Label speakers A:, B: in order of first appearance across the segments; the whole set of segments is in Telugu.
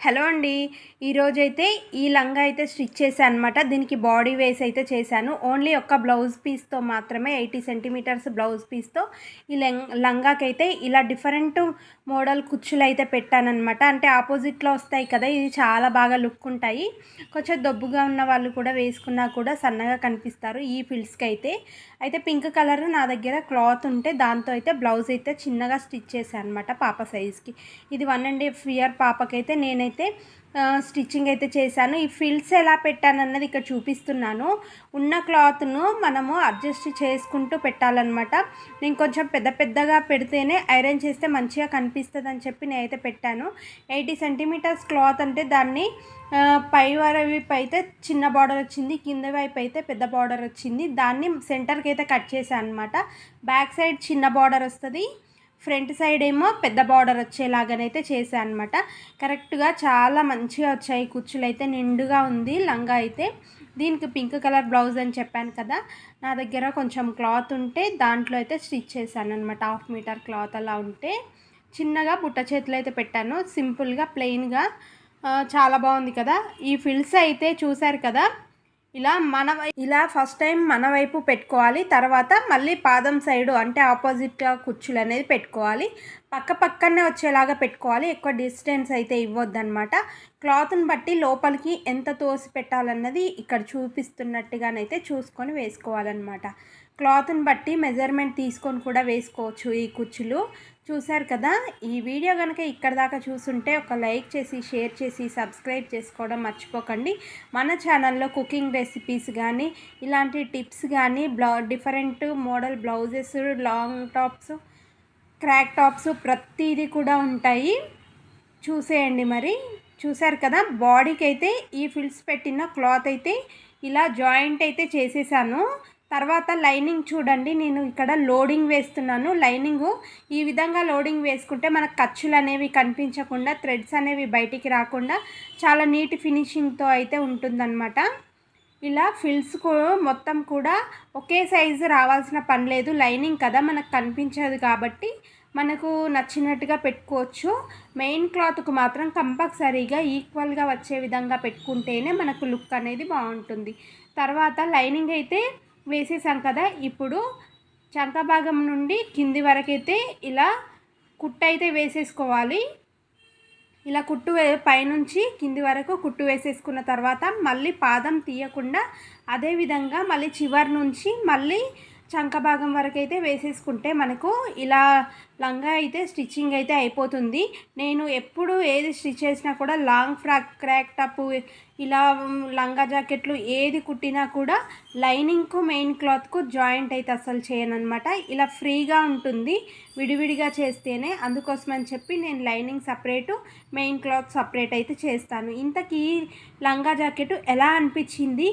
A: హలో అండి. ఈరోజైతే ఈ లంగా అయితే స్టిచ్ చేశాను అనమాట దీనికి బాడీ వేస్ అయితే చేశాను. ఓన్లీ ఒక్క బ్లౌజ్ పీస్తో మాత్రమే ఎయిటీ సెంటీమీటర్స్ బ్లౌజ్ పీస్తో ఈ లంగాకైతే ఇలా డిఫరెంట్ మోడల్ కుచ్చులు అయితే పెట్టానమాట అంటే ఆపోజిట్లో వస్తాయి కదా ఇది చాలా బాగా లుక్ ఉంటాయి. కొంచెం దొబ్బుగా ఉన్న వాళ్ళు కూడా వేసుకున్నా కూడా సన్నగా కనిపిస్తారు ఈ ఫిల్స్కి అయితే అయితే పింక్ కలర్ నా దగ్గర క్లాత్ ఉంటే దాంతో అయితే బ్లౌజ్ అయితే చిన్నగా స్టిచ్ చేశాను అనమాట పాప సైజ్కి. ఇది వన్ అండ్ హాఫ్ ఇయర్ పాపకైతే నేనైతే అయితే స్టిచ్చింగ్ అయితే చేశాను. ఈ ఫిల్స్ ఎలా పెట్టాను అన్నది ఇక్కడ చూపిస్తున్నాను. ఉన్న క్లాత్ను మనము అడ్జస్ట్ చేసుకుంటూ పెట్టాలన్నమాట. నేను కొంచెం పెద్ద పెద్దగా పెడితేనే ఐరన్ చేస్తే మంచిగా కనిపిస్తుంది అని చెప్పి నేనైతే పెట్టాను. ఎయిటీ సెంటీమీటర్స్ క్లాత్ అంటే దాన్ని పై వైపు అయితే చిన్న బార్డర్ వచ్చింది కింద వైపు అయితే పెద్ద బార్డర్ వచ్చింది. దాన్ని సెంటర్కి అయితే కట్ చేశాను అనమాట బ్యాక్ సైడ్ చిన్న బార్డర్ వస్తుంది. ఫ్రంట్ సైడ్ ఏమో పెద్ద బార్డర్ వచ్చేలాగానైతే చేశాను అనమాట కరెక్ట్గా చాలా మంచిగా వచ్చాయి. కుచ్చులు అయితే నిండుగా ఉంది లంగా అయితే. దీనికి పింక్ కలర్ బ్లౌజ్ అని చెప్పాను కదా నా దగ్గర కొంచెం క్లాత్ ఉంటే దాంట్లో అయితే స్టిచ్ చేశాను అనమాట హాఫ్ మీటర్ క్లాత్ అలా ఉంటే. చిన్నగా బుట్ట చేతులు అయితే పెట్టాను. సింపుల్గా ప్లెయిన్గా. చాలా బాగుంది కదా. ఈ ఫిల్స్ అయితే చూశారు కదా ఇలా మన ఇలా ఫస్ట్ టైం మన వైపు పెట్టుకోవాలి తర్వాత మళ్ళీ పాదం సైడు అంటే ఆపోజిట్గా కుర్చీలు అనేది పెట్టుకోవాలి. పక్క పక్కనే వచ్చేలాగా పెట్టుకోవాలి ఎక్కువ డిస్టెన్స్ అయితే ఇవ్వద్దనమాట క్లాత్ని బట్టి లోపలికి ఎంత తోసి పెట్టాలన్నది ఇక్కడ చూపిస్తున్నట్టుగానైతే చూసుకొని వేసుకోవాలన్నమాట. క్లాత్ని బట్టి మెజర్మెంట్ తీసుకొని కూడా వేసుకోవచ్చు ఈ కుచ్చులు. చూశారు కదా? ఈ వీడియో కనుక ఇక్కడ దాకా చూసుంటే ఒక లైక్ చేసి షేర్ చేసి సబ్స్క్రైబ్ చేసుకోవడం మర్చిపోకండి. మన ఛానల్లో కుకింగ్ రెసిపీస్ కానీ ఇలాంటి టిప్స్ కానీ బ్లౌ different model blouses long tops crop tops ప్రతిదీ కూడా ఉంటాయి. చూసేయండి మరి. చూసారు కదా? బాడీకి అయితే ఈ ఫిల్స్ పెట్టిన క్లాత్ అయితే ఇలా జాయింట్ అయితే చేసేసాను. తర్వాత లైనింగ్ చూడండి నేను ఇక్కడ లోడింగ్ వేస్తున్నాను. లైనింగ్ ఈ విధంగా లోడింగ్ వేసుకుంటే మనకు ఖర్చులు అనేవి కనిపించకుండా థ్రెడ్స్ అనేవి బయటికి రాకుండా చాలా నీట్ ఫినిషింగ్తో అయితే ఉంటుందన్నమాట. ఇలా ఫిల్స్ మొత్తం కూడా ఒకే సైజు రావాల్సిన పని లేదు. లైనింగ్ కదా మనకు కనిపించదు కాబట్టి మనకు నచ్చినట్టుగా పెట్టుకోవచ్చు. మెయిన్ క్లాత్కు మాత్రం కంపల్సరీగా ఈక్వల్గా వచ్చే విధంగా పెట్టుకుంటేనే మనకు లుక్ అనేది బాగుంటుంది. తర్వాత లైనింగ్ అయితే వేసేసాం కదా ఇప్పుడు చంక భాగం నుండి కింది వరకైతే ఇలా కుట్టు అయితే వేసేసుకోవాలి. ఇలా కుట్టు పైనుంచి కింది వరకు కుట్టు వేసేసుకున్న తర్వాత మళ్ళీ పాదం తీయకుండా అదేవిధంగా మళ్ళీ చివరి నుంచి మళ్ళీ చంక భాగం వరకు అయితే వేసేసుకుంటే మనకు ఇలా లంగా అయితే స్టిచ్చింగ్ అయితే అయిపోతుంది. నేను ఎప్పుడు ఏది స్టిచ్ చేసినా కూడా లాంగ్ ఫ్రాక్ క్రాక్ టప్ ఇలా లంగా జాకెట్లు ఏది కుట్టినా కూడా లైనింగ్కు మెయిన్ క్లాత్కు జాయింట్ అయితే అసలు చేయను అనమాట ఇలా ఫ్రీగా ఉంటుంది విడివిడిగా చేస్తేనే. అందుకోసం అని చెప్పి నేను lining separate main cloth separate అయితే చేస్తాను. ఇంతకీ లంగా జాకెట్ ఎలా అనిపించింది?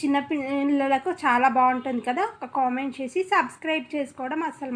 A: చిన్న పిల్లలకు చాలా బాగుంటుంది కదా. ఒక కామెంట్ చేసి సబ్స్క్రైబ్ చేసుకోవడం అసలు